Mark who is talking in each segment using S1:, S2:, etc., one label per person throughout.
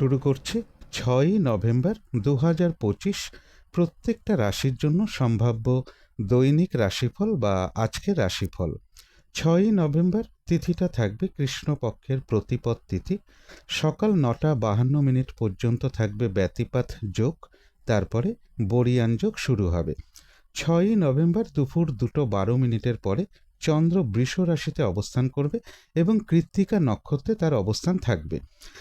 S1: শুরু করছি ছয়ই নভেম্বর দু হাজার পঁচিশ প্রত্যেকটা রাশির জন্য সম্ভাব্য দৈনিক রাশিফল বা আজকের রাশিফল। ছয়ই নভেম্বর তিথিটা থাকবে কৃষ্ণপক্ষের প্রতিপদ তিথি। সকাল নটা বাহান্ন মিনিট পর্যন্ত থাকবে ব্যতিপাত যোগ, তারপরে বরিয়ান যোগ শুরু হবে। ছয়ই নভেম্বর দুপুর দুটো বারো মিনিটের পরে চন্দ্র বৃষ রাশিতে অবস্থান করবে এবং কৃত্তিকা নক্ষত্রে তার অবস্থান থাকবে।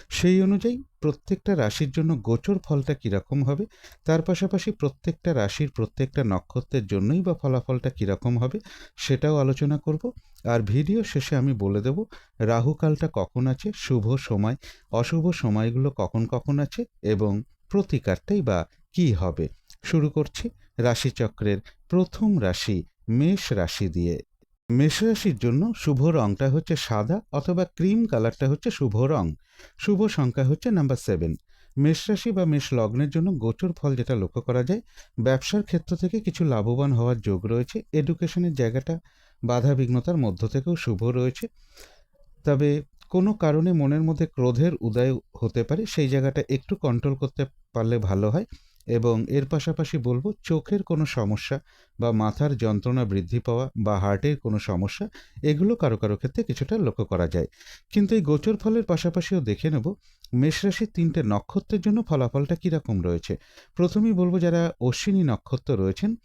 S1: সেই অনুযায়ী প্রত্যেকটা রাশির জন্য গোচর ফলটা কীরকম হবে? তার পাশাপাশি প্রত্যেকটা রাশির প্রত্যেকটা নক্ষত্রের জন্যই বা ফলাফলটা কীরকম হবে সেটাও আলোচনা করব। আর ভিডিও শেষে আমি বলে দেব রাহুকালটা কখন আছে, শুভ সময়, অশুভ সময়গুলো কখন কখন আছে এবং প্রতিকারটাই বা কী হবে? শুরু করছি রাশিচক্রের প্রথম রাশি মেষ রাশি দিয়ে। মেষ রাশির জন্য শুভ রংটা হচ্ছে সাদা অথবা ক্রিম কালারটা হচ্ছে শুভ রং। শুভ সংখ্যা হচ্ছে নাম্বার সেভেন মেষরাশি বা মেষ লগ্নের জন্য গোচর ফল যেটা লক্ষ্য করা যায়, ব্যবসার ক্ষেত্র থেকে কিছু লাভবান হওয়ার যোগ রয়েছে এডুকেশনের জায়গাটা বাধা বিঘ্নতার মধ্য থেকেও শুভ রয়েছে। তবে কোনো কারণে মনের মধ্যে ক্রোধের উদয় হতে পারে, সেই জায়গাটা একটু কন্ট্রোল করতে পারলে ভালো হয়। এবং এর পাশাপাশি বলব, চোখের কোনো সমস্যা বা মাথার যন্ত্রণা বৃদ্ধি পাওয়া বা হার্টের কোনো সমস্যা, এগুলো কারও কারও ক্ষেত্রে কিছুটা লক্ষ্য করা যায়। কিন্তু এই গোচর ফলের পাশাপাশিও দেখে নেব মেষরাশির তিনটে নক্ষত্রের জন্য ফলাফলটা কীরকম রয়েছে? প্রথমেই বলব, যারা অশ্বিনী নক্ষত্র রয়েছেন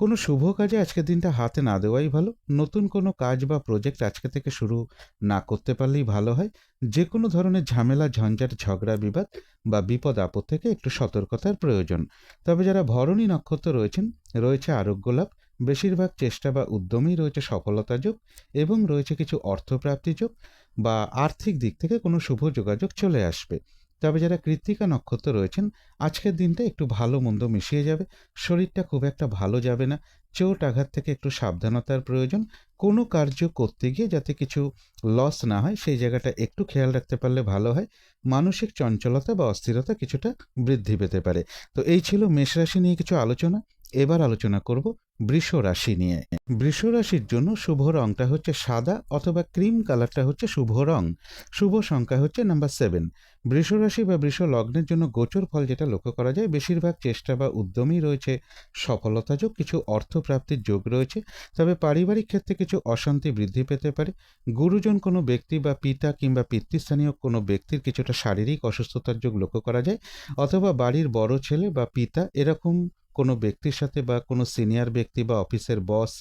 S1: কোনো শুভ কাজে আজকের দিনটা হাতে না দেওয়াই ভালো। নতুন কোনো কাজ বা প্রজেক্ট আজকে থেকে শুরু না করতে পারলেই ভালো হয়। যে কোনো ধরনের ঝামেলা, ঝঞ্ঝাট, ঝগড়া, বিবাদ বা বিপদ আপদ থেকে একটু সতর্কতার প্রয়োজন। তবে যারা ভরণী নক্ষত্র রয়েছেন, রয়েছে আরোগ্য লাভ, বেশিরভাগ চেষ্টা বা উদ্যমেই রয়েছে সফলতা যোগ এবং রয়েছে কিছু অর্থপ্রাপ্তি যোগ বা আর্থিক দিক থেকে কোনো শুভ যোগাযোগ চলে আসবে। তবে যারা কৃত্তিকা নক্ষত্র রয়েছেন, আজকের দিনটা একটু ভালো মন্দ মিশিয়ে যাবে। শরীরটা খুব একটা ভালো যাবে না। চোট আঘাত থেকে একটু সাবধানতার প্রয়োজন। কোনো কার্য করতে গিয়ে যাতে কিছু লস না হয়, সেই জায়গাটা একটু খেয়াল রাখতে পারলে ভালো হয়। মানসিক চঞ্চলতা বা অস্থিরতা কিছুটা বৃদ্ধি পেতে পারে। তো এই ছিল মেষরাশি নিয়ে কিছু আলোচনা। এবার আলোচনা করব বৃষ রাশি নিয়ে। বৃষ রাশির জন্য শুভ রংটা হচ্ছে সাদা অথবা ক্রিম কালারটা হচ্ছে শুভ রং। শুভ সংখ্যা হচ্ছে নাম্বার সেভেন। বৃষ রাশি বা বৃষ লগ্নের জন্য গোচর ফল যেটা লক্ষ্য করা যায়, বেশিরভাগ চেষ্টা বা উদ্যমই রয়েছে। সফলতা যোগ কিছু অর্থ প্রাপ্তির যোগ রয়েছে। তবে পারিবারিক ক্ষেত্রে কিছু অশান্তি বৃদ্ধি পেতে পারে। গুরুজন কোনো ব্যক্তি বা পিতা কিংবা পিতৃস্থানীয় কোনো ব্যক্তির কিছুটা শারীরিক অসুস্থতার যোগ লক্ষ্য করা যায়। অথবা বাড়ির বড় ছেলে বা পিতা এরকম কোনো ব্যক্তির সাথে বা কোনো সিনিয়র ব্যক্তি বা অফিসের বস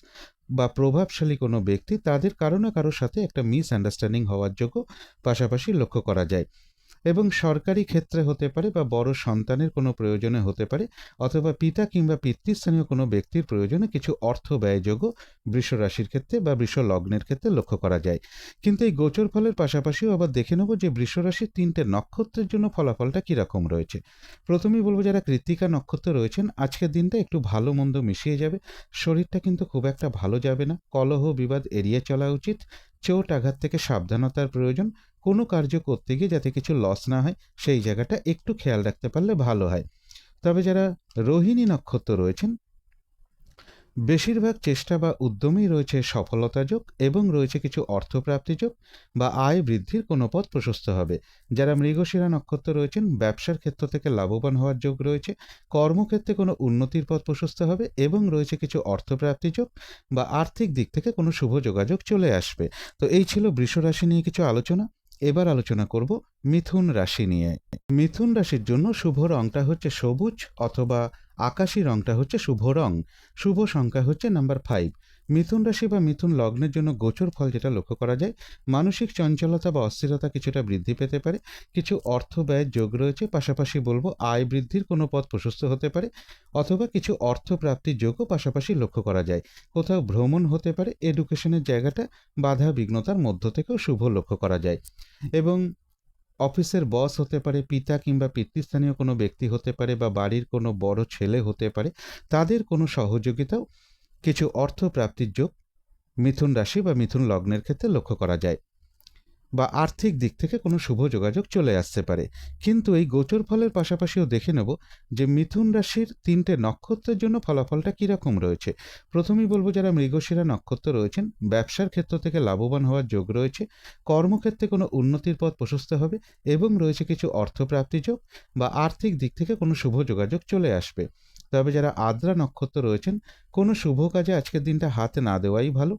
S1: বা প্রভাবশালী কোনো ব্যক্তি তাদের কারও না কারোর সাথে একটা মিস আন্ডারস্ট্যান্ডিং হওয়ার যোগ্য পাশাপাশি লক্ষ্য করা যায়। এবং সরকারি ক্ষেত্রে হতে পারে বা বড় সন্তানের কোনো প্রয়োজনে হতে পারে, অথবা পিতা কিংবা পিতৃস্থানীয় কোনো ব্যক্তির প্রয়োজনে কিছু অর্থ ব্যয়যোগ্য বৃষ রাশির ক্ষেত্রে বা বৃষ লগ্নের ক্ষেত্রে লক্ষ্য করা যায়। কিন্তু এই গোচর ফলের পাশাপাশিও আবার দেখে নেব যে বৃষ রাশির তিনটে নক্ষত্রের জন্য ফলাফলটা কীরকম রয়েছে। প্রথমেই বলব যারা কৃত্তিকা নক্ষত্র রয়েছেন, আজকের দিনটা একটু ভালো মন্দ মিশিয়ে যাবে। শরীরটা কিন্তু খুব একটা ভালো যাবে না। কলহ বিবাদ এড়িয়ে চলা উচিত। চোট আঘাত থেকে সাবধানতার প্রয়োজন। কোনো কার্য করতে গিয়ে যাতে কিছু লস না হয়, সেই জায়গাটা একটু খেয়াল রাখতে পারলে ভালো হয়। তবে যারা রোহিণী নক্ষত্র রয়েছেন, বেশিরভাগ চেষ্টা বা উদ্যমেই রয়েছে সফলতা যোগ এবং রয়েছে কিছু অর্থপ্রাপ্তি যোগ বা আয় বৃদ্ধির কোনো পথ প্রশস্ত হবে। যারা মৃগশিরা নক্ষত্র রয়েছেন, ব্যবসার ক্ষেত্র থেকে লাভবান হওয়ার যোগ রয়েছে, কর্মক্ষেত্রে কোনো উন্নতির পথ প্রশস্ত হবে এবং রয়েছে কিছু অর্থপ্রাপ্তি যোগ বা আর্থিক দিক থেকে কোনো শুভ যোগাযোগ চলে আসবে। তো এই ছিল বৃষরাশি নিয়ে কিছু আলোচনা। এবার আলোচনা করব মিথুন রাশি নিয়ে। মিথুন রাশির জন্য শুভ রংটা হচ্ছে সবুজ অথবা আকাশি রংটা হচ্ছে শুভ রং। শুভ সংখ্যা হচ্ছে নাম্বার ফাইভ মিথুন রাশি বা মিথুন লগ্নের জন্য গোচর ফল যেটা লক্ষ্য করা যায়, মানসিক চঞ্চলতা বা অস্থিরতা কিছুটা বৃদ্ধি পেতে পারে। কিছু অর্থ ব্যয়ের যোগ রয়েছে, পাশাপাশি বলব আয় বৃদ্ধির কোনো পথ প্রশস্ত হতে পারে, অথবা কিছু অর্থ প্রাপ্তির যোগও পাশাপাশি লক্ষ্য করা যায়। কোথাও ভ্রমণ হতে পারে এডুকেশনের জায়গাটা বাধা বিঘ্নতার মধ্য থেকেও শুভ লক্ষ্য করা যায়। এবং অফিসের বস হতে পারে, পিতা কিংবা পিতৃস্থানীয় কোনো ব্যক্তি হতে পারে বা বাড়ির কোনো বড় ছেলে হতে পারে, তাদের কোনো সহযোগিতাও কিছু অর্থ প্রাপ্তির যোগ মিথুন রাশি বা মিথুন লগ্নের ক্ষেত্রে লক্ষ্য করা যায় বা আর্থিক দিক থেকে কোনো শুভ যোগাযোগ চলে আসতে পারে। কিন্তু এই গোচর ফলের পাশাপাশিও দেখে নেব যে মিথুন রাশির তিনটে নক্ষত্রের জন্য ফলাফলটা কীরকম রয়েছে। প্রথমেই বলব যারা মৃগশিরা নক্ষত্র রয়েছেন, ব্যবসার ক্ষেত্র থেকে লাভবান হওয়ার যোগ রয়েছে, কর্মক্ষেত্রে কোনো উন্নতির পথ প্রশস্ত হবে এবং রয়েছে কিছু অর্থপ্রাপ্তি যোগ বা আর্থিক দিক থেকে কোনো শুভ যোগাযোগ চলে আসবে। তবে যারা আদ্রা নক্ষত্র রয়েছেন, কোনো শুভ কাজে আজকের দিনটা হাত না দেওয়াই ভালো।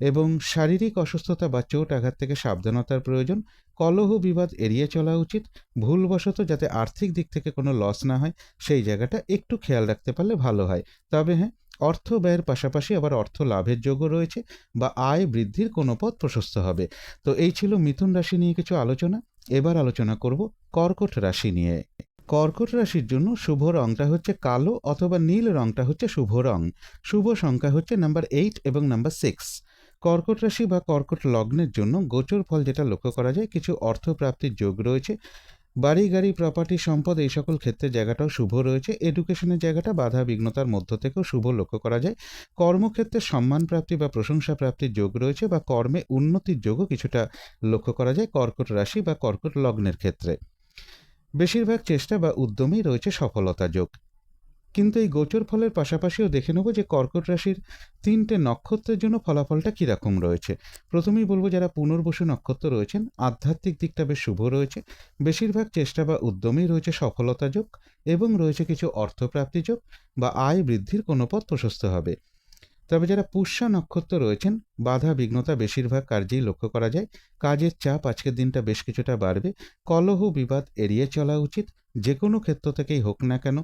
S1: এবং শারীরিক অসুস্থতা বা চোট আঘাত থেকে সাবধানতার প্রয়োজন, কলহ বিবাদ এড়িয়ে চলা উচিত। ভুলবশত যাতে আর্থিক দিক থেকে কোনো লস না হয়, সেই জায়গাটা একটু খেয়াল রাখতে পারলে ভালো হয়। তবে হ্যাঁ অর্থ ব্যয়ের পাশাপাশি আবার অর্থ লাভের যোগ্য রয়েছে বা আয় বৃদ্ধির কোনো পথ প্রশস্ত হবে। তো এই ছিল মিথুন রাশি নিয়ে কিছু আলোচনা। এবার আলোচনা করব কর্কট রাশি নিয়ে। কর্কট রাশির জন্য শুভ রংটা হচ্ছে কালো অথবা নীল রংটা হচ্ছে শুভ রং। শুভ সংখ্যা হচ্ছে নাম্বার এইট এবং নাম্বার সিক্স কর্কট রাশি বা কর্কট লগ্নের জন্য গোচর ফল যেটা লক্ষ্য করা যায়, কিছু অর্থপ্রাপ্তির যোগ রয়েছে। বাড়ি, গাড়ি প্রপার্টি সম্পদ এই সকল ক্ষেত্রে জায়গাটাও শুভ রয়েছে। এডুকেশনের জায়গাটা বাধা বিঘ্নতার মধ্য থেকেও শুভ লক্ষ্য করা যায়। কর্মক্ষেত্রে সম্মান প্রাপ্তি বা প্রশংসা প্রাপ্তির যোগ রয়েছে বা কর্মে উন্নতির যোগও কিছুটা লক্ষ্য করা যায় কর্কট রাশি বা কর্কট লগ্নের ক্ষেত্রে। বেশিরভাগ চেষ্টা বা উদ্যমেই রয়েছে সফলতা যোগ কিন্তু এই গোচর ফলের পাশাপাশিও দেখে নেব যে কর্কট রাশির তিনটে নক্ষত্রের জন্য ফলাফলটা কীরকম রয়েছে। প্রথমেই বলব যারা পুনর্বসু নক্ষত্র রয়েছেন, আধ্যাত্মিক দিকটা বেশ শুভ রয়েছে। বেশিরভাগ চেষ্টা বা উদ্যমেই রয়েছে সফলতা যোগ এবং রয়েছে কিছু অর্থপ্রাপ্তি যোগ বা আয় বৃদ্ধির কোনো পথ প্রশস্ত হবে। তবে যারা পুষ্যা নক্ষত্র রয়েছেন, বাধা, বিঘ্নতা বেশিরভাগ কার্যেই লক্ষ্য করা যায়। কাজের চাপ আজকের দিনটা বেশ কিছুটা বাড়বে। কলহ, বিবাদ এড়িয়ে চলা উচিত। যে কোনো ক্ষেত্র থেকেই হোক না কেন,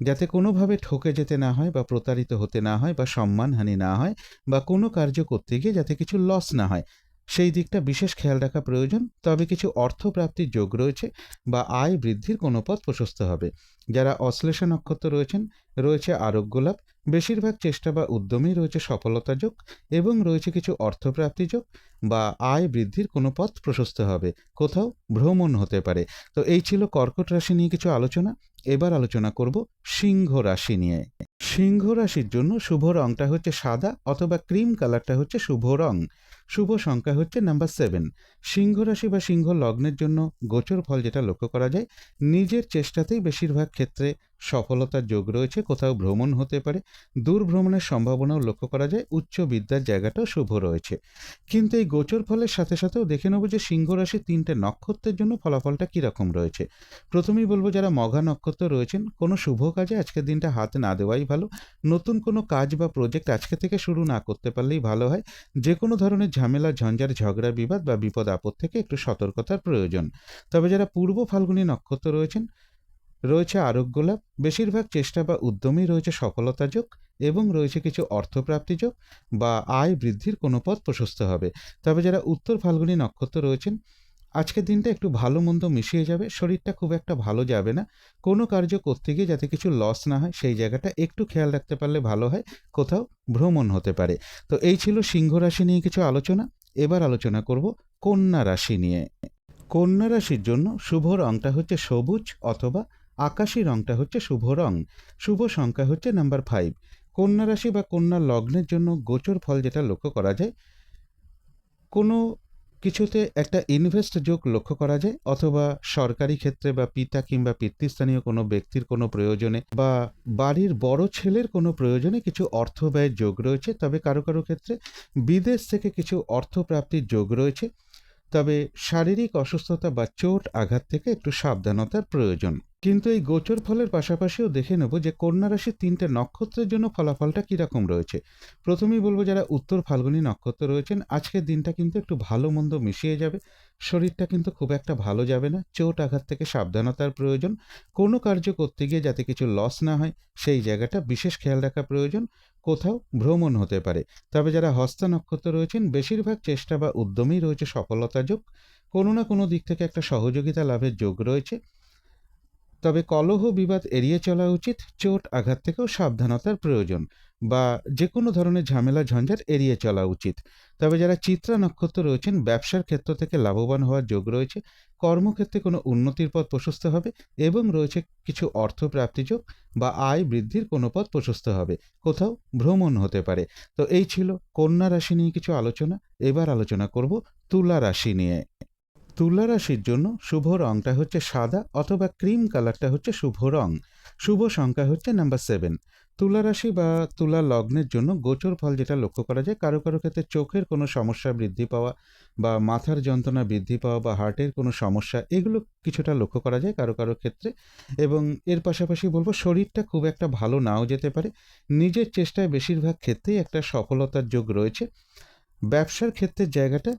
S1: যাতে কোনোভাবে ঠকে যেতে না হয় বা প্রতারিত হতে না হয় বা সম্মানহানি না হয় বা কোনো কার্য করতে গিয়ে যাতে কিছু লস না হয়। সেই দিকটা বিশেষ খেয়াল রাখা প্রয়োজন। তবে কিছু অর্থপ্রাপ্তির যোগ রয়েছে বা আয় বৃদ্ধির কোনো পথ প্রশস্ত হবে। যারা অশ্লেষা নক্ষত্র রয়েছেন, রয়েছে আরোগ্য লাভ বেশিরভাগ চেষ্টা বা উদ্যমেই রয়েছে সফলতা যোগ এবং রয়েছে কিছু অর্থপ্রাপ্তি যোগ বা আয় বৃদ্ধির কোনো পথ প্রশস্ত হবে, কোথাও ভ্রমণ হতে পারে। তো এই ছিল কর্কট রাশি নিয়ে কিছু আলোচনা। এবার আলোচনা করব সিংহ রাশি নিয়ে। সিংহ রাশির জন্য শুভ রংটা হচ্ছে সাদা অথবা ক্রিম কালারটা হচ্ছে শুভ রং। শুভ সংখ্যা হচ্ছে নাম্বার সেভেন। সিংহ রাশি বা সিংহ লগ্নের জন্য গোচর ফল যেটা লক্ষ্য করা যায়, নিজের চেষ্টাতেই বেশিরভাগ ক্ষেত্রে সফলতার যোগ রয়েছে, কোথাও ভ্রমণ হতে পারে। দূর ভ্রমণের সম্ভাবনাও লক্ষ্য করা যায়, উচ্চ বিদ্যার জায়গাটাও শুভ রয়েছে। কিন্তু এই গোচর ফলের সাথে সাথেও দেখে নেব যে সিংহ রাশির তিনটে নক্ষত্রের জন্য ফলাফলটা কীরকম রয়েছে। প্রথমেই বলব যারা মঘা নক্ষত্র রয়েছেন, কোনো শুভ কাজে আজকের দিনটা হাত না দেওয়াই ভালো। নতুন কোনো কাজ বা প্রজেক্ট আজকে থেকে শুরু না করতে পারলেই ভালো হয়। যে কোনো ধরনের ঝামেলা, ঝঞ্ঝার, ঝগড়া, বিবাদ বা বিপদ আপদ থেকে একটু সতর্কতার প্রয়োজন। তবে যারা পূর্ব ফাল্গুনী নক্ষত্র রয়েছেন রয়েছে আরোগ্য লাভ বেশিরভাগ চেষ্টা বা উদ্যমেই রয়েছে সফলতা যোগ এবং রয়েছে কিছু অর্থপ্রাপ্তি যোগ বা আয় বৃদ্ধির কোনো পথ প্রশস্ত হবে। তবে যারা উত্তর ফাল্গুনী নক্ষত্র রয়েছেন, আজকের দিনটা একটু ভালো মন্দ মিশিয়ে যাবে, শরীরটা খুব একটা ভালো যাবে না। কোনো কার্য করতে গিয়ে যাতে কিছু লস না হয়, সেই জায়গাটা একটু খেয়াল রাখতে পারলে ভালো হয়, কোথাও ভ্রমণ হতে পারে। তো এই ছিল সিংহ রাশি নিয়ে কিছু আলোচনা, এবার আলোচনা করব কন্যা রাশি নিয়ে। কন্যা রাশির জন্য শুভ রংটা হচ্ছে সবুজ অথবা আকাশি রংটা হচ্ছে শুভ রং, শুভ সংখ্যা হচ্ছে নাম্বার ফাইভ কন্যা রাশি বা কন্যা লগ্নের জন্য গোচর ফল যেটা লক্ষ্য করা যায়, কোনো কিছুতে একটা ইনভেস্ট যোগ লক্ষ্য করা যায়, অথবা সরকারি ক্ষেত্রে বা পিতা কিংবা পিতৃস্থানীয় কোনো ব্যক্তির কোনো প্রয়োজনে বা বাড়ির বড় ছেলের কোনো প্রয়োজনে কিছু অর্থ ব্যয়ের যোগ রয়েছে, তবে কারও কারও ক্ষেত্রে বিদেশ থেকে কিছু অর্থ প্রাপ্তির যোগ রয়েছে, তবে শারীরিক অসুস্থতা বা চোট আঘাত থেকে একটু সাবধানতার প্রয়োজন। কিন্তু এই গোচর ফলের পাশাপাশিও দেখে নেব যে কন্যা রাশির তিনটে নক্ষত্রের জন্য ফলাফলটা কীরকম রয়েছে। প্রথমেই বলব যারা উত্তর ফাল্গুনী নক্ষত্র রয়েছেন, আজকের দিনটা কিন্তু একটু ভালো মন্দ মিশিয়ে যাবে। শরীরটা কিন্তু খুব একটা ভালো যাবে না, চোট আঘাত থেকে সাবধানতার প্রয়োজন। কোনো কার্য করতে গিয়ে যাতে কিছু লস না হয়, সেই জায়গাটা বিশেষ খেয়াল রাখা প্রয়োজন। কোথাও ভ্রমণ হতে পারে। তবে যারা হস্তা নক্ষত্র রয়েছেন, বেশিরভাগ চেষ্টা বা উদ্যমেই রয়েছে সফলতা যোগ। কোনো না কোনো দিক থেকে একটা সহযোগিতা লাভের যোগ রয়েছে। তবে কলহ বিবাদ এড়িয়ে চলা উচিত, চোট আঘাত থেকেও সাবধানতার প্রয়োজন বা যে কোনো ধরনের ঝামেলা ঝঞ্ঝাট এড়িয়ে চলা উচিত। তবে যারা চিত্রা নক্ষত্র রয়েছেন, ব্যবসার ক্ষেত্র থেকে লাভবান হওয়ার যোগ রয়েছে, কর্মক্ষেত্রে কোনো উন্নতির পথ প্রশস্ত হবে এবং রয়েছে কিছু অর্থ প্রাপ্তিযোগ বা আয় বৃদ্ধির কোনো পথ প্রশস্ত হবে, কোথাও ভ্রমণ হতে পারে। তো এই ছিল কন্যা রাশি নিয়ে কিছু আলোচনা, এবার আলোচনা করব তুলা রাশি নিয়ে। তুলা রাশির জন্য শুভ রংটা হচ্ছে সাদা অথবা ক্রিম কালারটা হচ্ছে শুভ রং। শুভ সংখ্যা হচ্ছে নাম্বার সেভেন। তুলা রাশি বা তুলা লগ্নের জন্য গোচর ফল যেটা লক্ষ্য করা যায়, কারও কারও ক্ষেত্রে চোখের কোনো সমস্যা বৃদ্ধি পাওয়া বা মাথার যন্ত্রণা বৃদ্ধি পাওয়া বা হার্টের কোনো সমস্যা, এগুলো কিছুটা লক্ষ্য করা যায় কারও কারও ক্ষেত্রে। এবং এর পাশাপাশি বলব শরীরটা খুব একটা ভালো নাও যেতে পারে। নিজের চেষ্টায় বেশিরভাগ ক্ষেত্রেই একটা সফলতার যোগ রয়েছে। ব্যবসার ক্ষেত্রের জায়গাটা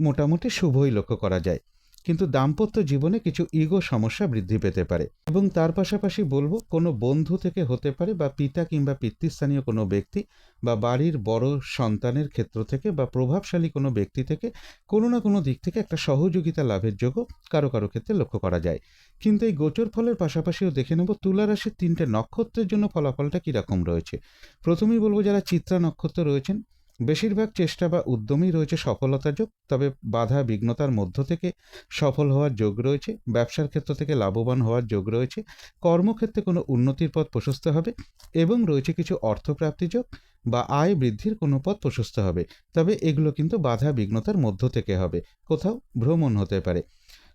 S1: মোটামুটি শুভই লক্ষ্য করা যায়। কিন্তু দাম্পত্য জীবনে কিছু ইগো সমস্যা বৃদ্ধি পেতে পারে। এবং তার পাশাপাশি বলব, কোনো বন্ধু থেকে হতে পারে বা পিতা কিংবা পিতৃস্থানীয় কোনো ব্যক্তি বা বাড়ির বড় সন্তানের ক্ষেত্র থেকে বা প্রভাবশালী কোনো ব্যক্তি থেকে কোনো না কোনো দিক থেকে একটা সহযোগিতা লাভের যোগও কারও কারও ক্ষেত্রে লক্ষ্য করা যায়। কিন্তু এই গোচর ফলের পাশাপাশিও দেখে নেব, তুলা রাশির তিনটে নক্ষত্রের জন্য ফলাফলটা কীরকম রয়েছে। প্রথমেই বলব, যারা চিত্রা নক্ষত্র রয়েছেন বেশিরভাগ চেষ্টা বা উদ্যমই রয়েছে সফলতার যোগ, তবে বাধা বিঘ্নতার মধ্য থেকে সফল হওয়ার যোগ রয়েছে, ব্যবসার ক্ষেত্র থেকে লাভবান হওয়ার যোগ রয়েছে, কর্মক্ষেত্রে কোনো উন্নতির পথ প্রশস্ত হবে এবং রয়েছে কিছু অর্থপ্রাপ্তি যোগ বা আয় বৃদ্ধির কোনো পথ প্রশস্ত হবে, তবে এগুলো কিন্তু বাধা বিঘ্নতার মধ্য থেকে হবে, কোথাও ভ্রমণ হতে পারে।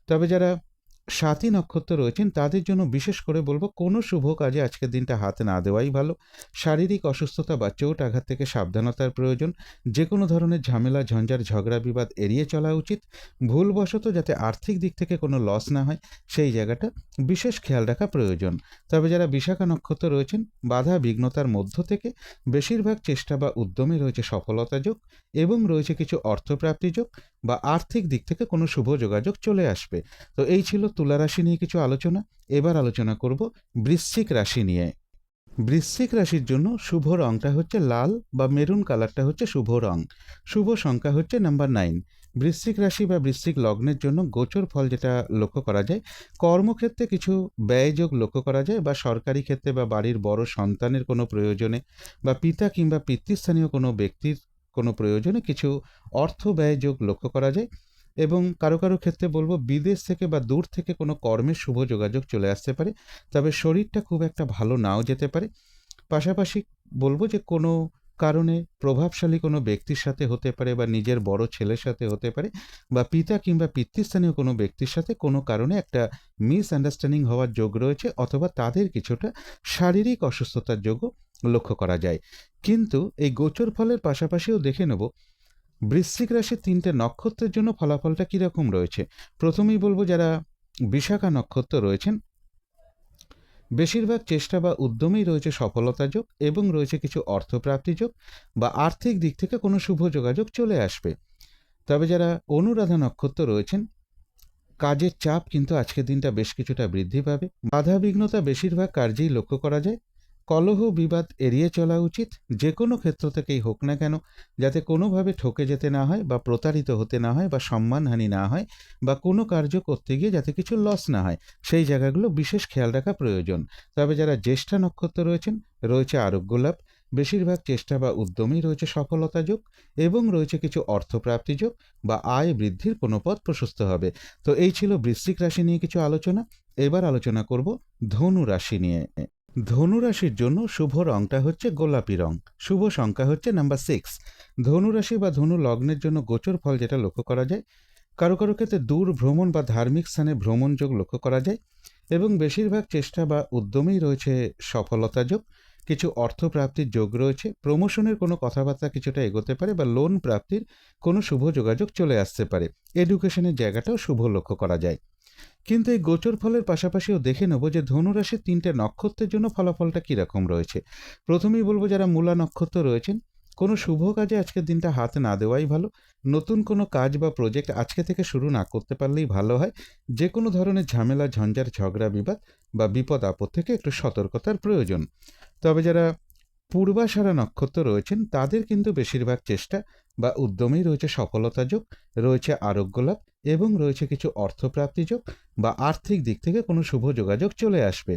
S1: তবে যারা সাতী নক্ষত্র রয়েছেন, তাদের জন্য বিশেষ করে বলব কোনো শুভ কাজে আজকের দিনটা হাতে না দেওয়াই ভালো। শারীরিক অসুস্থতা বা চোট আঘাত থেকে সাবধানতার প্রয়োজন। যে কোনো ধরনের ঝামেলা, ঝঞ্ঝার, ঝগড়া, বিবাদ এড়িয়ে চলা উচিত। ভুলবশত যাতে আর্থিক দিক থেকে কোনো লস না হয়, সেই জায়গাটা বিশেষ খেয়াল রাখা প্রয়োজন। তবে যারা বিশাখা নক্ষত্র রয়েছেন, বাধা বিঘ্নতার মধ্য থেকে বেশিরভাগ চেষ্টা বা উদ্যমে রয়েছে সফলতা যোগ এবং রয়েছে কিছু অর্থপ্রাপ্তি যোগ বা আর্থিক দিক থেকে কোনো শুভ যোগাযোগ চলে আসবে। তো এই ছিল তুলা রাশি নিয়ে কিছু আলোচনা, এবার আলোচনা করব বৃশ্চিক রাশি নিয়ে। বৃশ্চিক রাশির জন্য শুভ রংটা হচ্ছে লাল বা মেরুন কালারটা হচ্ছে শুভ রং। শুভ সংখ্যা হচ্ছে নাম্বার নাইন। বৃশ্চিক রাশি বা বৃশ্চিক লগ্নের জন্য গোচর ফল যেটা লক্ষ্য করা যায়, কর্মক্ষেত্রে কিছু ব্যয়যোগ লক্ষ্য করা যায় বা সরকারি ক্ষেত্রে বা বাড়ির বড় সন্তানের কোনো প্রয়োজনে বা পিতা কিংবা পিতৃস্থানীয় কোনো ব্যক্তির কোনো প্রয়োজনে কিছু অর্থ ব্যয়যোগ লক্ষ্য করা যায়। এবং কারও কারও ক্ষেত্রে বলব বিদেশ থেকে বা দূর থেকে কোনো কর্মের শুভ যোগাযোগ চলে আসতে পারে। তবে শরীরটা খুব একটা ভালো নাও যেতে পারে। পাশাপাশি বলব যে কোনো কারণে প্রভাবশালী কোনো ব্যক্তির সাথে হতে পারে বা নিজের বড় ছেলের সাথে হতে পারে বা পিতা কিংবা পিতৃস্থানীয় কোনো ব্যক্তির সাথে কোনো কারণে একটা মিসআন্ডারস্ট্যান্ডিং হওয়ার যোগ রয়েছে অথবা তাদের কিছুটা শারীরিক অসুস্থতার যোগও লক্ষ্য করা যায়। কিন্তু এই গোচর ফলের পাশাপাশিও দেখে নেব বৃশ্চিক রাশির তিনটে নক্ষত্রের জন্য ফলাফলটা কীরকম রয়েছে? প্রথমেই বলব যারা বিশাখা নক্ষত্র রয়েছেন, বেশিরভাগ চেষ্টা বা উদ্যমেই রয়েছে সফলতা যোগ এবং রয়েছে কিছু অর্থপ্রাপ্তি যোগ বা আর্থিক দিক থেকে কোনো শুভ যোগাযোগ চলে আসবে। তবে যারা অনুরাধা নক্ষত্র রয়েছেন, কাজের চাপ কিন্তু আজকের দিনটা বেশ কিছুটা বৃদ্ধি পাবে। বাধা বিঘ্নতা বেশিরভাগ কার্যেই লক্ষ্য করা যায়। কলহ বিবাদ এড়িয়ে চলা উচিত, যে কোনো ক্ষেত্র থেকেই হোক না কেন, যাতে কোনোভাবে ঠকে যেতে না হয় বা প্রতারিত হতে না হয় বা সম্মানহানি না হয় বা কোনো কার্য করতে গিয়ে যাতে কিছু লস না হয়। সেই জায়গাগুলো বিশেষ খেয়াল রাখা প্রয়োজন। তবে যারা জ্যেষ্ঠা নক্ষত্র রয়েছেন, রয়েছে আরোগ্য লাভ, বেশিরভাগ চেষ্টা বা উদ্যমেই রয়েছে সফলতা যোগ এবং রয়েছে কিছু অর্থপ্রাপ্তি যোগ বা আয় বৃদ্ধির কোনো পথ প্রশস্ত হবে। তো এই ছিল বৃশ্চিক রাশি নিয়ে কিছু আলোচনা। এবার আলোচনা করব ধনু রাশি নিয়ে। ধনুরাশির জন্য শুভ রংটা হচ্ছে গোলাপি রং। শুভ সংখ্যা হচ্ছে নাম্বার সিক্স ধনুরাশি বা ধনু লগ্নের জন্য গোচর ফল যেটা লক্ষ্য করা যায়, কারও কারও ক্ষেত্রে দূর ভ্রমণ বা ধার্মিক স্থানে ভ্রমণ যোগ লক্ষ্য করা যায় এবং বেশিরভাগ চেষ্টা বা উদ্যমেই রয়েছে সফলতা যোগ, কিছু অর্থ প্রাপ্তির যোগ রয়েছে প্রমোশনের কোনো কথাবার্তা কিছুটা এগোতে পারে বা লোন প্রাপ্তির কোনো শুভ যোগাযোগ চলে আসতে পারে। এডুকেশনের জায়গাটাও শুভ লক্ষ্য করা যায়। কিন্তু এই গোচর ফলের পাশাপাশিও দেখে নেব যে ধনুরাশির তিনটে নক্ষত্রের জন্য ফলাফলটা কীরকম রয়েছে। প্রথমেই বলব যারা মূলা নক্ষত্র রয়েছেন, কোনো শুভ কাজে আজকের দিনটা হাত না দেওয়াই ভালো। নতুন কোনো কাজ বা প্রজেক্ট আজকে থেকে শুরু না করতে পারলেই ভালো হয়। যে কোনো ধরনের ঝামেলা, ঝঞ্ঝার, ঝগড়া, বিবাদ বা বিপদ আপদ থেকে একটু সতর্কতার প্রয়োজন। তবে যারা পূর্বাশারা নক্ষত্র রয়েছেন, তাদের কিন্তু বেশিরভাগ চেষ্টা বা উদ্যমেই রয়েছে সফলতা যোগ, রয়েছে আরোগ্য লাভ এবং রয়েছে কিছু অর্থপ্রাপ্তি যোগ বা আর্থিক দিক থেকে কোনো শুভ যোগাযোগ চলে আসবে।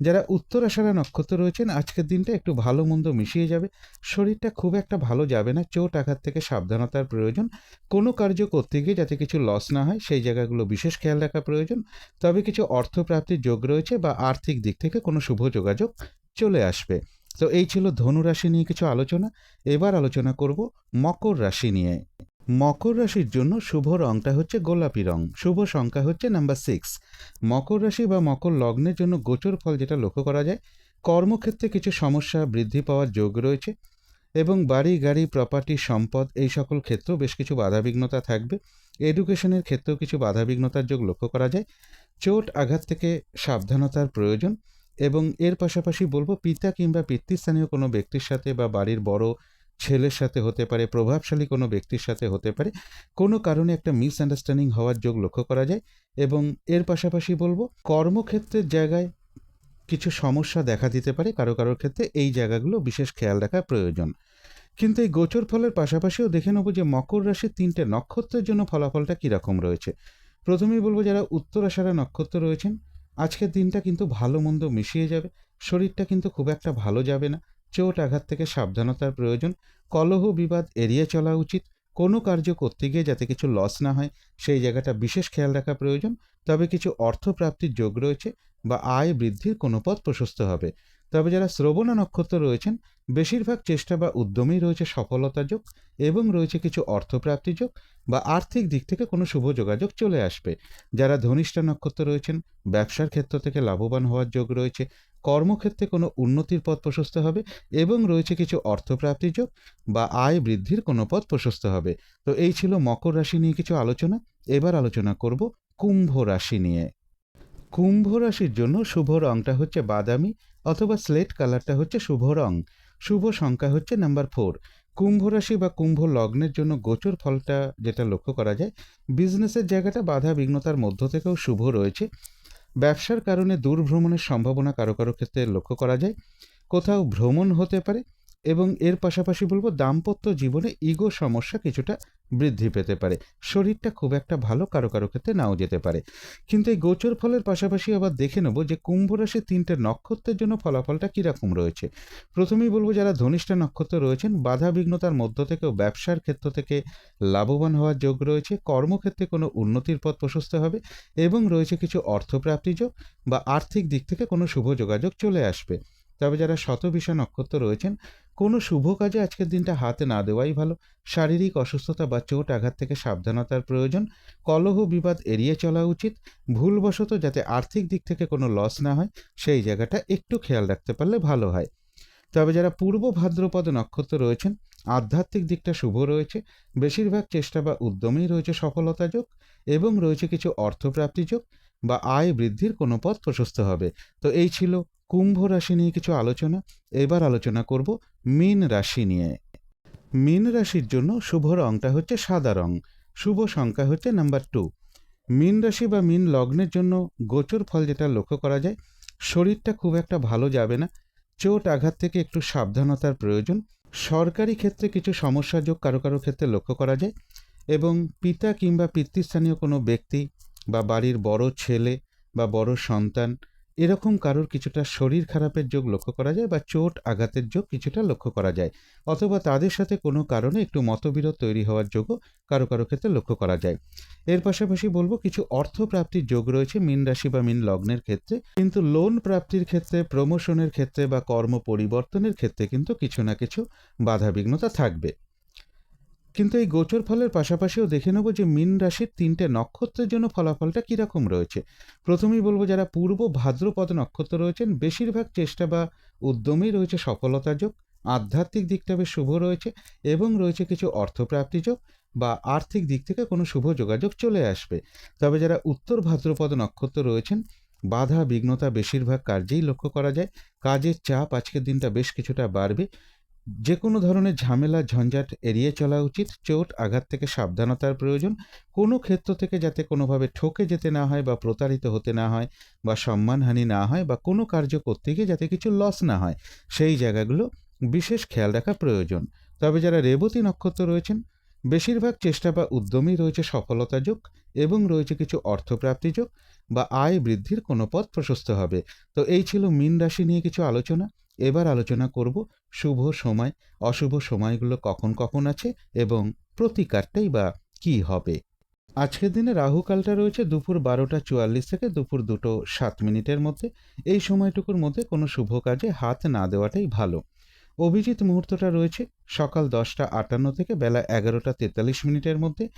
S1: যারা উত্তরাষাঢ়া নক্ষত্র রয়েছেন, আজকের দিনটা একটু ভালো মন্দ মিশিয়ে যাবে, শরীরটা খুব একটা ভালো যাবে না, চোট আঘাত থেকে সাবধানতার প্রয়োজন, কোনো কার্য করতে গিয়ে যাতে কিছু লস না হয়, সেই জায়গাগুলো বিশেষ খেয়াল রাখা প্রয়োজন, তবে কিছু অর্থপ্রাপ্তির যোগ রয়েছে বা আর্থিক দিক থেকে কোনো শুভ যোগাযোগ চলে আসবে। তো এই ছিল ধনু রাশি নিয়ে কিছু আলোচনা। এবার আলোচনা করব মকর রাশি নিয়ে। মকর রাশির জন্য শুভ রংটা হচ্ছে গোলাপি রং। শুভ সংখ্যা হচ্ছে নাম্বার সিক্স মকর রাশি বা মকর লগ্নের জন্য গোচর ফল যেটা লক্ষ্য করা যায়, কর্মক্ষেত্রে কিছু সমস্যা, বৃদ্ধি পাওয়ার যোগ রয়েছে এবং বাড়ি, গাড়ি প্রপার্টি সম্পদ এই সকল ক্ষেত্রেও বেশ কিছু বাধাবিঘ্নতা থাকবে। এডুকেশনের ক্ষেত্রেও কিছু বাধাবিঘ্নতার যোগ লক্ষ্য করা যায়। চোট, আঘাত থেকে সাবধানতার প্রয়োজন। এবং এর পাশাপাশি বলব পিতা কিংবা পিতৃস্থানীয় কোনো ব্যক্তির সাথে বা বাড়ির বড় ছেলের সাথে হতে পারে, প্রভাবশালী কোনো ব্যক্তির সাথে হতে পারে, কোনো কারণে একটা মিসআন্ডারস্ট্যান্ডিং হওয়ার যোগ লক্ষ্য করা যায় এবং এর পাশাপাশি বলব কর্মক্ষেত্রের জায়গায় কিছু সমস্যা দেখা দিতে পারে কারও কারোর ক্ষেত্রে, এই জায়গাগুলো বিশেষ খেয়াল রাখা প্রয়োজন। কিন্তু এই গোচর ফলের পাশাপাশিও দেখে নেব যে মকর রাশির তিনটে নক্ষত্রের জন্য ফলাফলটা কীরকম রয়েছে। প্রথমেই বলব যারা উত্তরাষাঢ়া নক্ষত্র রয়েছেন আজকের দিনটা কিন্তু ভালো মন্দ মিশিয়ে যাবে, শরীরটা কিন্তু খুব একটা ভালো যাবে না, চোট আঘাত থেকে সাবধানতার প্রয়োজন, কলহ বিবাদ এড়িয়ে চলা উচিত, কোনো কার্য করতে গিয়ে যাতে কিছু লস না হয়, সেই জায়গাটা বিশেষ খেয়াল রাখা প্রয়োজন, তবে কিছু অর্থপ্রাপ্তির যোগ রয়েছে বা আয় বৃদ্ধির কোনো পথ প্রশস্ত হবে। তবে যারা শ্রবণা নক্ষত্র রয়েছেন, বেশিরভাগ চেষ্টা বা উদ্যমেই রয়েছে সফলতা যোগ এবং রয়েছে কিছু অর্থপ্রাপ্তি যোগ বা আর্থিক দিক থেকে কোনো শুভ যোগাযোগ চলে আসবে। যারা ধনিষ্ঠা নক্ষত্র রয়েছেন, ব্যবসার ক্ষেত্র থেকে লাভবান হওয়ার যোগ রয়েছে, কর্মক্ষেত্রে কোনো উন্নতির পথ প্রশস্ত হবে এবং রয়েছে কিছু অর্থপ্রাপ্তি যোগ বা আয় বৃদ্ধির কোনো পথ প্রশস্ত হবে। তো এই ছিল মকর রাশি নিয়ে কিছু আলোচনা। এবার আলোচনা করব কুম্ভ রাশি নিয়ে। কুম্ভ রাশির জন্য শুভ রংটা হচ্ছে বাদামি অথবা স্লেট কালারটা হচ্ছে শুভ রং। শুভ সংখ্যা হচ্ছে নাম্বার ফোর। কুম্ভ রাশি বা কুম্ভ লগ্নের জন্য গোচর ফলটা যেটা লক্ষ্য করা যায়, বিজনেসের জায়গাটা বাধা বিঘ্নতার মধ্য থেকেও শুভ রয়েছে। ব্যবসার কারণে দূর ভ্রমণের সম্ভাবনা কারও কারও ক্ষেত্রে লক্ষ্য করা যায়। কোথাও ভ্রমণ হতে পারে এবং এর পাশাপাশি বলব দাম্পত্য জীবনে ইগো সমস্যা কিছুটা বৃদ্ধি পেতে পারে। শরীরটা খুব একটা ভালো কারও কারও ক্ষেত্রে নাও যেতে পারে। কিন্তু এই গোচর ফলের পাশাপাশি আবার দেখে নেব যে কুম্ভ রাশির তিনটে নক্ষত্রের জন্য ফলাফলটা কীরকম রয়েছে। প্রথমেই বলব যারা ধনিষ্ঠা নক্ষত্র রয়েছেন বাধা বিঘ্নতার মধ্য থেকেও ব্যবসার ক্ষেত্র থেকে লাভবান হওয়ার যোগ রয়েছে, কর্মক্ষেত্রে কোনো উন্নতির পথ প্রশস্ত হবে এবং রয়েছে কিছু অর্থপ্রাপ্তি যোগ বা আর্থিক দিক থেকে কোনো শুভ যোগাযোগ চলে আসবে। তবে যারা শতবিষা নক্ষত্র রয়েছেন কোনো শুভ কাজে আজকের দিনটা হাতে না দেওয়াই ভালো। শারীরিক অসুস্থতা বা চোট আঘাত থেকে সাবধানতার প্রয়োজন। কলহ বিবাদ এড়িয়ে চলা উচিত। ভুলবশত যাতে আর্থিক দিক থেকে কোনো লস না হয়, সেই জায়গাটা একটু খেয়াল রাখতে পারলে ভালো হয়। তবে যারা পূর্ব ভাদ্রপদ নক্ষত্র রয়েছেন, আধ্যাত্মিক দিকটা শুভ রয়েছে। বেশিরভাগ চেষ্টা বা উদ্যমেই রয়েছে সফলতা যোগ এবং রয়েছে কিছু অর্থপ্রাপ্তি যোগ। বা আয় বৃদ্ধির কোনো পথ প্রশস্ত হবে। তো এই ছিল কুম্ভ রাশি নিয়ে কিছু আলোচনা। এবার আলোচনা করব মীন রাশি নিয়ে। মীন রাশির জন্য শুভ রংটা হচ্ছে সাদা রং। শুভ সংখ্যা হচ্ছে নাম্বার টু। মীন রাশি বা মীন লগ্নের জন্য গোচর ফল যেটা লক্ষ্য করা যায়, শরীরটা খুব একটা ভালো যাবে না। চোট আঘাত থেকে একটু সাবধানতার প্রয়োজন। সরকারি ক্ষেত্রে কিছু সমস্যা যোগ কারও কারও ক্ষেত্রে লক্ষ্য করা যায় এবং পিতা কিংবা পিতৃস্থানীয় কোনো ব্যক্তি বা বাড়ির বড় ছেলে বা বড় সন্তান, এরকম কারোর কিছুটা শরীর খারাপের যোগ লক্ষ্য করা যায় বা চোট আঘাতের যোগ কিছুটা লক্ষ্য করা যায়। অথবা তাদের সাথে কোনো কারণে একটু মতবিরোধ তৈরি হওয়ার যোগও কারও কারও ক্ষেত্রে লক্ষ্য করা যায়। এর পাশাপাশি বলব কিছু অর্থ প্রাপ্তির যোগ রয়েছে মিন রাশি বা মিন লগ্নের ক্ষেত্রে। কিন্তু লোন প্রাপ্তির ক্ষেত্রে প্রমোশনের ক্ষেত্রে বা কর্ম পরিবর্তনের ক্ষেত্রে কিন্তু কিছু না কিছু বাধাবিঘ্নতা থাকবে। কিন্তু এই গোচর ফলের পাশাপাশিও দেখে নেব যে মিন রাশির তিনটে নক্ষত্রের জন্য ফলাফলটা কীরকম রয়েছে। প্রথমেই বলব যারা পূর্ব ভাদ্রপদ নক্ষত্র রয়েছেন, বেশিরভাগ চেষ্টা বা উদ্যমেই রয়েছে সফলতা যোগ, আধ্যাত্মিক দিকটা বেশ শুভ রয়েছে এবং রয়েছে কিছু অর্থপ্রাপ্তি যোগ বা আর্থিক দিক থেকে কোনো শুভ যোগাযোগ চলে আসবে। তবে যারা উত্তর ভাদ্রপদ নক্ষত্র রয়েছেন, বাধা বিঘ্নতা বেশিরভাগ কার্যেই লক্ষ্য করা যায়। কাজের চাপ আজকের দিনটা বেশ কিছুটা বাড়বে। যে কোনো ধরনের ঝামেলা, ঝঞ্ঝাট এড়িয়ে চলা উচিত। চোট, আঘাত থেকে সাবধানতার প্রয়োজন। কোনো ক্ষেত্র থেকে যাতে কোনোভাবে ঠকে যেতে না হয় বা প্রতারিত হতে না হয় বা সম্মানহানি না হয় বা কোনো কার্য করতে গিয়ে যাতে কিছু লস না হয়, সেই জায়গাগুলো বিশেষ খেয়াল রাখা প্রয়োজন। তবে যারা রেবতী নক্ষত্র রয়েছেন, বেশিরভাগ চেষ্টা বা উদ্যমই রয়েছে সফলতা যোগ এবং রয়েছে কিছু অর্থপ্রাপ্তি যোগ বা আয় বৃদ্ধির কোনো পথ প্রশস্ত হবে। তো এই ছিল মীন রাশি নিয়ে কিছু আলোচনা। এবার আলোচনা করব শুভ সময়, অশুভ সময়গুলো কখন কখন আছে এবং প্রতিকারটাই বা কি হবে। আজকের দিনে রাহুকালটা রয়েছে দুপুর বারোটা চুয়াল্লিশ থেকে দুপুর দুটো সাত মিনিটের মধ্যে। এই সময়টুকুর মধ্যে কোনো শুভ কাজে হাত না দেওয়াটাই ভালো। অভিজিৎ মুহূর্তটা রয়েছে সকাল দশটা আটান্ন থেকে বেলা এগারোটা তেতাল্লিশ মিনিটের মধ্যে।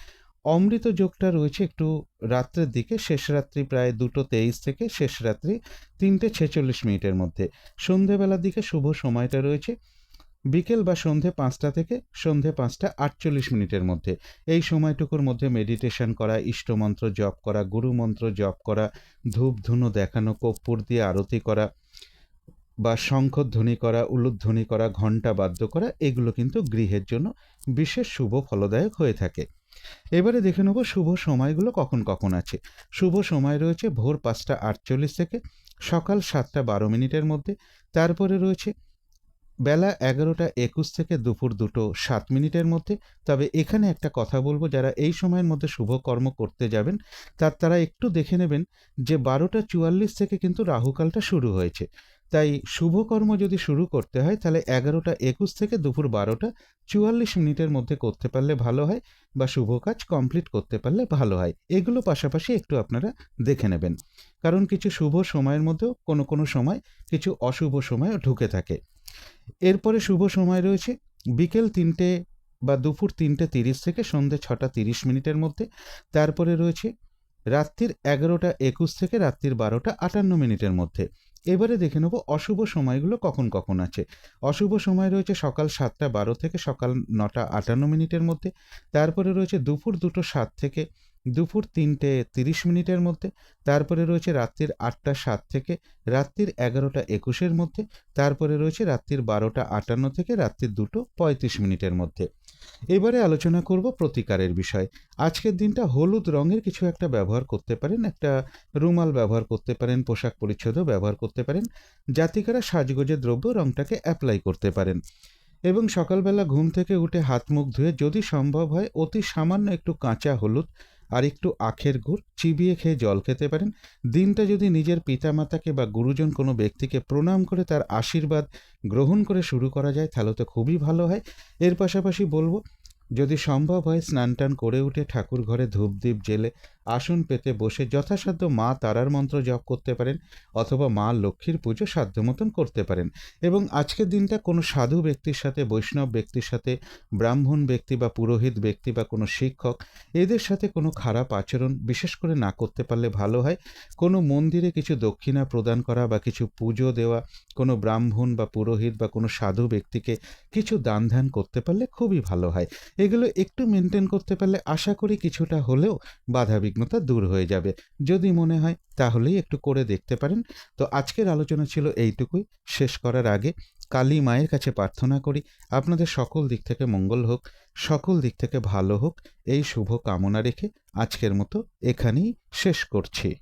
S1: অমৃত যোগটা রয়েছে একটু রাত্রের দিকে, শেষ রাত্রি প্রায় দুটো তেইশ থেকে শেষ রাত্রি তিনটে ছেচল্লিশ মিনিটের মধ্যে। সন্ধেবেলার দিকে শুভ সময়টা রয়েছে, বিকেল বা সন্ধে পাঁচটা থেকে সন্ধে পাঁচটা আটচল্লিশ মিনিটের মধ্যে। এই সময়টুকুর মধ্যে মেডিটেশন করা, ইষ্টমন্ত্র জপ করা, গুরুমন্ত্র জপ করা, ধূপ ধুনো দেখানো, কর্পূর দিয়ে আরতি করা বা শঙ্খধ্বনি করা, উলুধ্বনি করা, ঘণ্টা বাদ্য করা, এগুলো কিন্তু গৃহের জন্য বিশেষ শুভ ফলদায়ক হয়ে থাকে। এবারে দেখে নেব শুভ সময়গুলো কখন কখন আছে। শুভ সময় রয়েছে ভোর পাঁচটা আটচল্লিশ থেকে সকাল সাতটা বারো মিনিটের মধ্যে। তারপরে রয়েছে বেলা এগারোটা একুশ থেকে দুপুর দুটো সাত মিনিটের মধ্যে। তবে এখানে একটা কথা বলব, যারা এই সময়ের মধ্যে শুভ কর্ম করতে যাবেন, তার তারা একটু দেখে নেবেন যে বারোটা চুয়াল্লিশ থেকে কিন্তু রাহুকালটা শুরু হয়েছে। তাই শুভকর্ম যদি শুরু করতে হয়, তাহলে এগারোটা একুশ থেকে দুপুর বারোটা চুয়াল্লিশ মিনিটের মধ্যে করতে পারলে ভালো হয় বা শুভ কাজ কমপ্লিট করতে পারলে ভালো হয়। এগুলো পাশাপাশি একটু আপনারা দেখে নেবেন। কারণ কিছু শুভ সময়ের মধ্যেও কোনো কোনো সময় কিছু অশুভ সময়ও ঢুকে থাকে। এরপরে শুভ সময় রয়েছে বিকেল তিনটে বা দুপুর তিনটে তিরিশ থেকে সন্ধে ছটা তিরিশ মিনিটের মধ্যে। তারপরে রয়েছে রাত্রির এগারোটা একুশ থেকে রাত্রির বারোটা আটান্ন মিনিটের মধ্যে। এবারে দেখে নেব অশুভ সময়গুলো কখন কখন আছে। অশুভ সময় রয়েছে সকাল সাতটা বারো থেকে সকাল নটা আটান্ন মিনিটের মধ্যে। তারপরে রয়েছে দুপুর দুটো সাত থেকে, দুপুর তিনটে তিরিশ মিনিটের মধ্যে। তারপরে রয়েছে রাত্রির আটটা সাত থেকে, রাত্রির এগারোটা একুশের মধ্যে। তারপরে রয়েছে রাত্রির বারোটা আটান্ন থেকে, রাত্রির দুটো পঁয়ত্রিশ মিনিটের মধ্যে। এবারে আলোচনা করব প্রতিকারের বিষয়। আজকের দিনটা হলুদ রঙের কিছু একটা ব্যবহার করতে পারেন, একটা রুমাল ব্যবহার করতে পারেন, পোশাক পরিচ্ছদও ব্যবহার করতে পারেন। জাতিকারা সাজগোজের দ্রব্য রঙটাকে অ্যাপ্লাই করতে পারেন। এবং সকালবেলা ঘুম থেকে উঠে হাত মুখ ধুয়ে যদি সম্ভব হয় অতি সামান্য একটু কাঁচা হলুদ আর একটু আখের গুড় চিবিয়ে খেয়ে জল খেতে পারেন। দিনটা যদি নিজের পিতামাতাকে বা গুরুজন কোনো ব্যক্তিকে প্রণাম করে তার আশীর্বাদ গ্রহণ করে শুরু করা যায়, তাহলে তো খুবই ভালো হয়। এর পাশাপাশি বলব, যদি সম্ভব হয় স্নান টান করে উঠে ঠাকুর ঘরে ধূপদীপ জেলে আসন পেতে বসে যথাসাধ্য মা তারার মন্ত্র জপ করতে পারেন অথবা মা লক্ষ্মীর পুজো সাধ্য মতন করতে পারেন। এবং আজকের দিনটা কোনো সাধু ব্যক্তির সাথে, বৈষ্ণব ব্যক্তির সাথে, ব্রাহ্মণ ব্যক্তি বা পুরোহিত ব্যক্তি বা কোনো শিক্ষক, এদের সাথে কোনো খারাপ আচরণ বিশেষ করে না করতে পারলে ভালো হয়। কোনো মন্দিরে কিছু দক্ষিণা প্রদান করা বা কিছু পুজো দেওয়া, কোনো ব্রাহ্মণ বা পুরোহিত বা কোনো সাধু ব্যক্তিকে কিছু দান ধ্যান করতে পারলে খুবই ভালো হয়। এগুলো একটু মেনটেন করতে পারলে আশা করি কিছুটা হলেও বাধাবিঘ্নতা দূর হয়ে যাবে। যদি মনে হয়, তাহলেই একটু করে দেখতে পারেন। তো আজকের আলোচনা ছিল এইটুকুই। শেষ করার আগে কালী মায়ের কাছে প্রার্থনা করি, আপনাদের সকল দিক থেকে মঙ্গল হোক, সকল দিক থেকে ভালো হোক, এই শুভ কামনা রেখে আজকের মতো এখানেই শেষ করছি।